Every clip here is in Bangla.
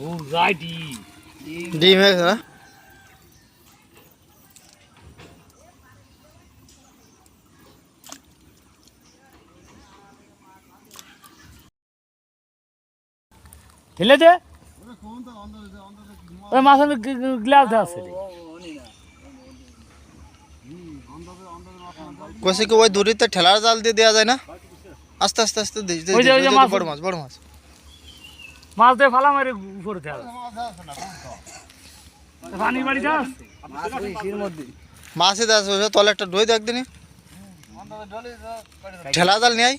ও রাইটি ডিম হয়ে গেল ঠেলে দে ওই মাথায় গ্লাস দেওয়া আছে রে। কষে কি ওই দড়িতে ঠেলার জাল দিয়ে দেওয়া যায় না আস্তে আস্তে আস্তে দিস দিস, ওই যে- দিস, ওই যে ওই যে মাছ- বড় মাছ বড় মাছ মাছ দিয়ে ফালা মারি উপরে দেওয়া পানি বাড়ি যাস? মাছে তলে একটা ডই দেখ দিনি ঠেলা জাল নিয়ে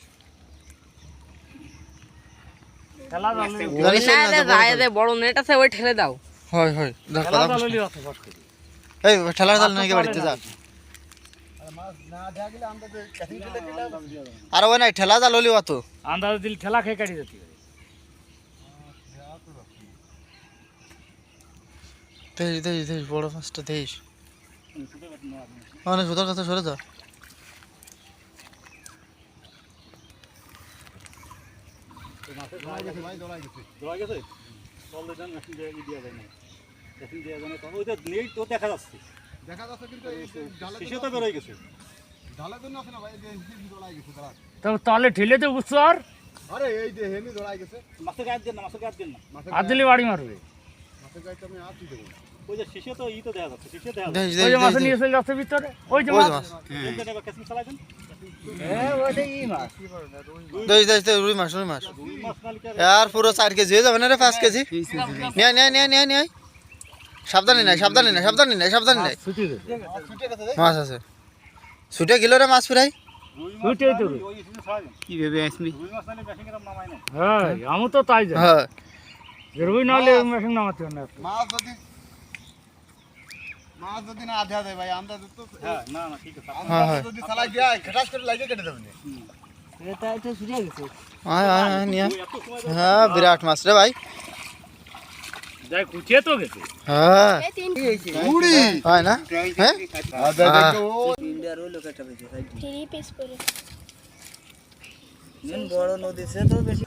বড় নেট আছে ওই ঠেলে দাও। হয় হয় এই ঠেলার জাল নিয়ে বাড়িতে যা। আর ওই নাই ঠেলা জাল হলি অত। আন্দাজ দিল ঠেলা খেয়ে কাটি যেতে পারে দেখিস দেখিস দেখিস বড় মাছটা দেখিস অনেক সুতোর কাছে সরে যা ধরা গেছে বল দেন মেশিন দিয়ে ই দেওয়া যায় না মেশিন দেওয়া যায় না। তবে ওইটা নেই তো দেখা যাচ্ছে। দেখা যাচ্ছে কিন্তু বেরোয় গেছে। যে তাহলে ঠেলে তো বুঝছ আর? আরে এই যে হেমি গেছে। মাছের গায়ে দেন না মাছের গায়ে দেন না। মাছের আর দিলে বাড়ি মারবে। মাছের গায়ে তো আমি আর দেবো ওই যে তো ই তো দেখা যাচ্ছে দেখা যাচ্ছে। ওই যে মাছ নিয়ে চলে যাচ্ছে ভিতরে? ওই যে মাছ? এবার চালাই দেন। হয়ে সাবধানে নাই সাবধানে নাই সাবধানে নাই সাবধানে নাই মাছ আছে। ছুটে গেল রে মাছ ফিরাই। কি ভেবে আসবি? হ্যাঁ আমি তো তাই যাই হ্যাঁ। নাহলে মেশিন নামাতে না। মাছ যদি মাছ যদি না আধা দেয় ভাই আমরা তো হ্যাঁ না না ঠিক আছে হ্যাঁ, হ্যাঁ। যদি চালাই দিয়া খেটাস করে লাগিয়ে কেটে দেবেন আয় আয় আয় নিয়ে আয়। ওই এত সময় হ্যাঁ বিরাট মাছ রে ভাই যাই খুঁচিয়ে তো গেছে হ্যাঁ মুড়ি হয় না হ্যাঁ আধা আহ। দেখো থ্রি পিস করে বড় নদী সে তো বেশি